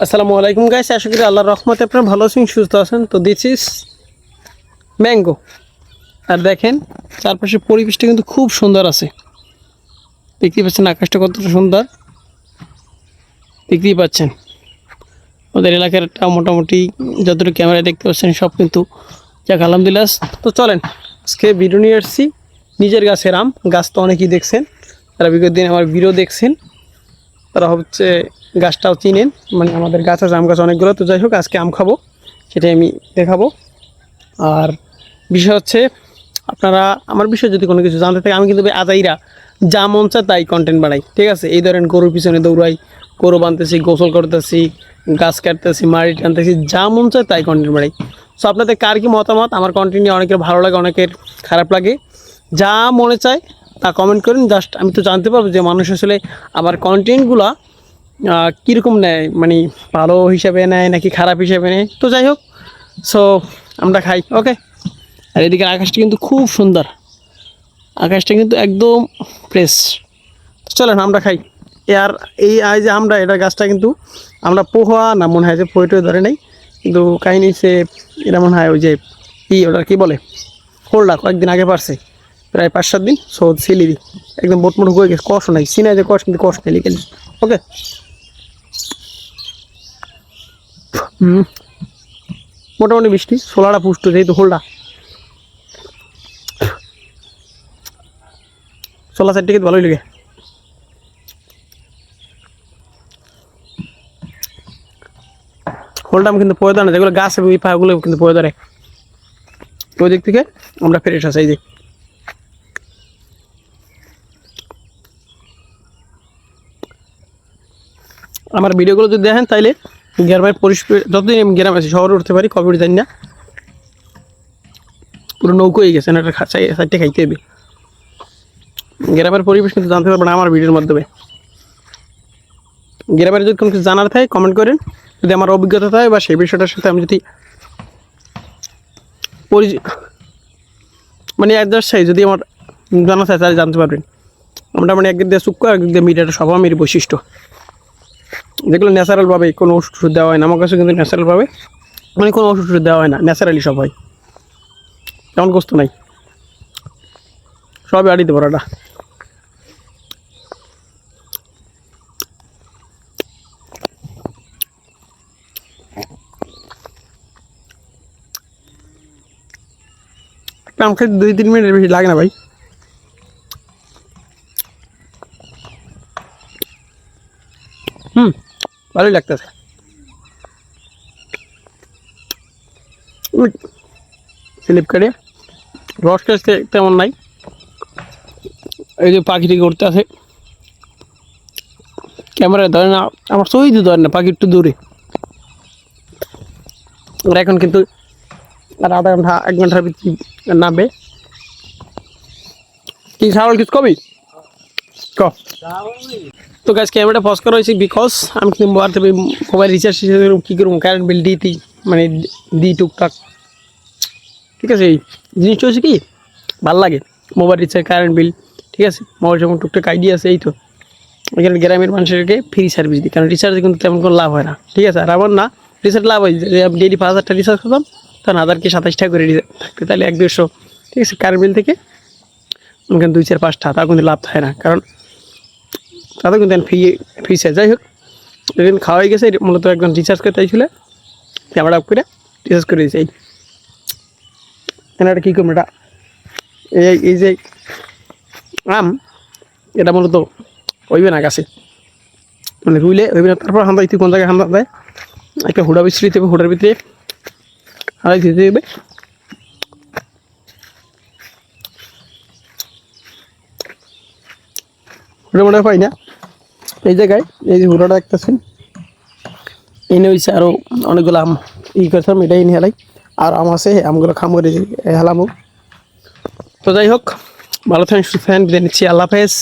আসসালামু আলাইকুম গাইস, আশা করি আল্লাহর রহমতে আপনারা ভালো আছেন, সুস্থ আছেন। তো দিস ইজ ম্যাঙ্গো আর দেখেন, চারপাশের পরিবেশটা কিন্তু খুব সুন্দর আছে। দেখতেই পাচ্ছেন আকাশটা কতটা সুন্দর। দেখতেই পাচ্ছেন। ওদের এলাকার একটা মোটামুটি যতটুকু ক্যামেরায় দেখতে পাচ্ছেন, সব কিন্তু যাক, আলহামদুলিল্লাহ। তো চলেন, আজকে ভিডিও নিয়ে নিজের গাছের আম, গাছ তো অনেকেই দেখছেন। তারা বিগত দিন আমার ভিডিও দেখছেন তারা হচ্ছে গাছটাও চিনেন। মানে আমাদের গাছ আছে, আম গাছ অনেকগুলো, তো যাই হোক, আজকে আম খাব, সেটাই আমি দেখাবো। আর বিষয় হচ্ছে, আপনারা, আমার বিষয়ে যদি কোনো কিছু জানতে থাকে, আমি কিন্তু আজাইরা যা মন চায় তাই কন্টেন্ট বাড়াই ঠিক আছে? এই ধরেন গরুর পিছনে দৌড়াই, গরু বানতেছি গোসল করতেছি, গাছ কাটতেছি মাড়ি টানতেছি, যা মন চায় তাই কন্টেন্ট বাড়াই সো আপনাদের কার কি মতামত? আমার কন্টেন্ট নিয়ে অনেকের ভালো লাগে, অনেকের খারাপ লাগে। যা মনে চায় তা কমেন্ট করেন জাস্ট আমি তো জানতে পারব যে মানুষ আসলে আমার কন্টেন্টগুলো কীরকম নেয় মানে ভালো হিসাবে নেয় নাকি খারাপ হিসাবে নেয়? তো যাই হোক সো আমরা খাই ওকে আর এদিকে আকাশটা কিন্তু খুব সুন্দর। আকাশটা কিন্তু একদম ফ্রেশ চলেন, আমরা খাই। আর এই এই যে আমরা, এটা গাছটা কিন্তু আমরা পোহা না, মনে হয় যে পোয়েটো ধরে নেই। কিন্তু কাহিনি সে, এটা মনে হয় ওই যে ই, ওটা কী বলে? হোল্ডা, কয়েকদিন আগে পারছে। প্রায় পাঁচ সাত দিন। সো সিলিরি একদম বোটমোট হয়ে গেছে। কষ্ট নাই। সিনা যে কষ্ট কিন্তু কষ্ট নেই, লিখে ওকে হুম। মোটামুটি মিষ্টি ছোলাটা পুষ্ট, যেহেতু হোল্ডা। ছোলা সাইড থেকে ভালোই লাগে। হোলডাম কিন্তু পয়ে না। যেগুলো গাছ ওই পাগুলো কিন্তু পয়ে ধরে ওই দিক থেকে আমরা ফ্রেশ আছে, এই আমার ভিডিওগুলো যদি দেখেন তাইলে গ্রামের পরিষ্কার, যতদিন আমি গ্রামে আছি, শহরে উঠতে পারি কবে জানি না। পুরো নৌকো হয়ে গেছে না একটা সাইডটা খাইতে হবে। গ্রামের পরিবেশ কিন্তু জানতে পারবেন আমার ভিডিওর মাধ্যমে। গ্রামের যদি কোনো কিছু জানার থাকে কমেন্ট করেন। যদি আমার অভিজ্ঞতা থাকে বা সেই বিষয়টার সাথে আমি যদি পরি মানে অ্যাডজাস্ট চাই যদি আমার জানা থাকে, তাহলে জানতে পারবেন। আমরা মানে একদিক দিয়ে শুক্র একদিক মিডিয়াটা সব আমার বৈশিষ্ট্য। যেগুলো ন্যাচারালভাবে কোনো ওষুধ টষুধ দেওয়া হয় না, আমার কাছে কিন্তু ন্যাচারালভাবে মানে কোনো ওষুধ টষুধ দেওয়া হয় না ন্যাচারালি সব হয়। তেমন কষ্ট নাই। সবই আড়িতে পড়াটা আম দুই তিন মিনিটের বেশি লাগে না ভাই। হুম। ভালোই লাগতেছে। স্লিপ কাটে রস কাটতে তেমন নাই। এই যে পাখিটি করতে আছে ক্যামেরায় ধরে না, আমার সই তো ধরে না পাখি দূরে। এখন কিন্তু আর আধা ঘণ্টা, এক ঘণ্টার ভিতরে নামবে। কি সাউল কিছু কবি? তো গাছ ক্যামেরাটা পজ করা হয়েছে বিকজ আমি কিন্তু মোবাইল রিচার্জ কী করব? কারেন্ট বিল দিই মানে দিই টুকটাক। ঠিক আছে, এই জিনিসটা হচ্ছে কি? ভালো লাগে মোবাইল রিচার্জ কারেন্ট বিল ঠিক আছে? মোবাইল যখন টুকটাক আইডিয়া আছে, এই তো। এখানে গ্রামের মানুষেরকে ফ্রি সার্ভিস দিই, কারণ রিচার্জে কিন্তু তেমন কোনো লাভ হয় না। ঠিক আছে, আর আমার না রিচার্জ লাভ হয় আমি ডেলি পাঁচ হাজারটা রিচার্জ করতাম, তখন হাজারকে সাতাশ টাকা করে রিচার্জ থাকতে তাহলে এক দেড়শো ঠিক আছে? কারেন্ট বিল থেকে ওখানে দুই চার পাঁচটা তা কিন্তু লাভ থাকে না। কারণ তাদের কিন্তু ফ্রি ফ্রি চার্জ যাই হোক যেদিন খাওয়া হয়ে গেছে, মূলত একজন রিচার্জ করতে চাইছিল। ক্যামেরা অফ করে রিচার্জ করে দিয়েছে। এই এখানে কী করব এটা? এই এই যে আম, এটা মূলত হইবে না গাছে মানে রুইলে হইবে না তারপর হান্দা তুই কোন জায়গায় হান্দা দেয় একটা হুড়া বিছড়ি দেবে হুড়ার ভিতরে। হাঁদাই দিতে দেবে হুড়া মনে পাই না। এই জায়গায়, এই যে হুড়াটা দেখতেছেন, এনে হয়েছে আরও অনেকগুলো আম। ই করতাম এটাই এনে হেলাই। আর আম আছে, আমগুলো খাম করে হেলামো। তো যাই হোক, ভালো থাকেন, সুস্থ থাকেন, বিদায় নিচ্ছি। আল্লাহ হাফেজ।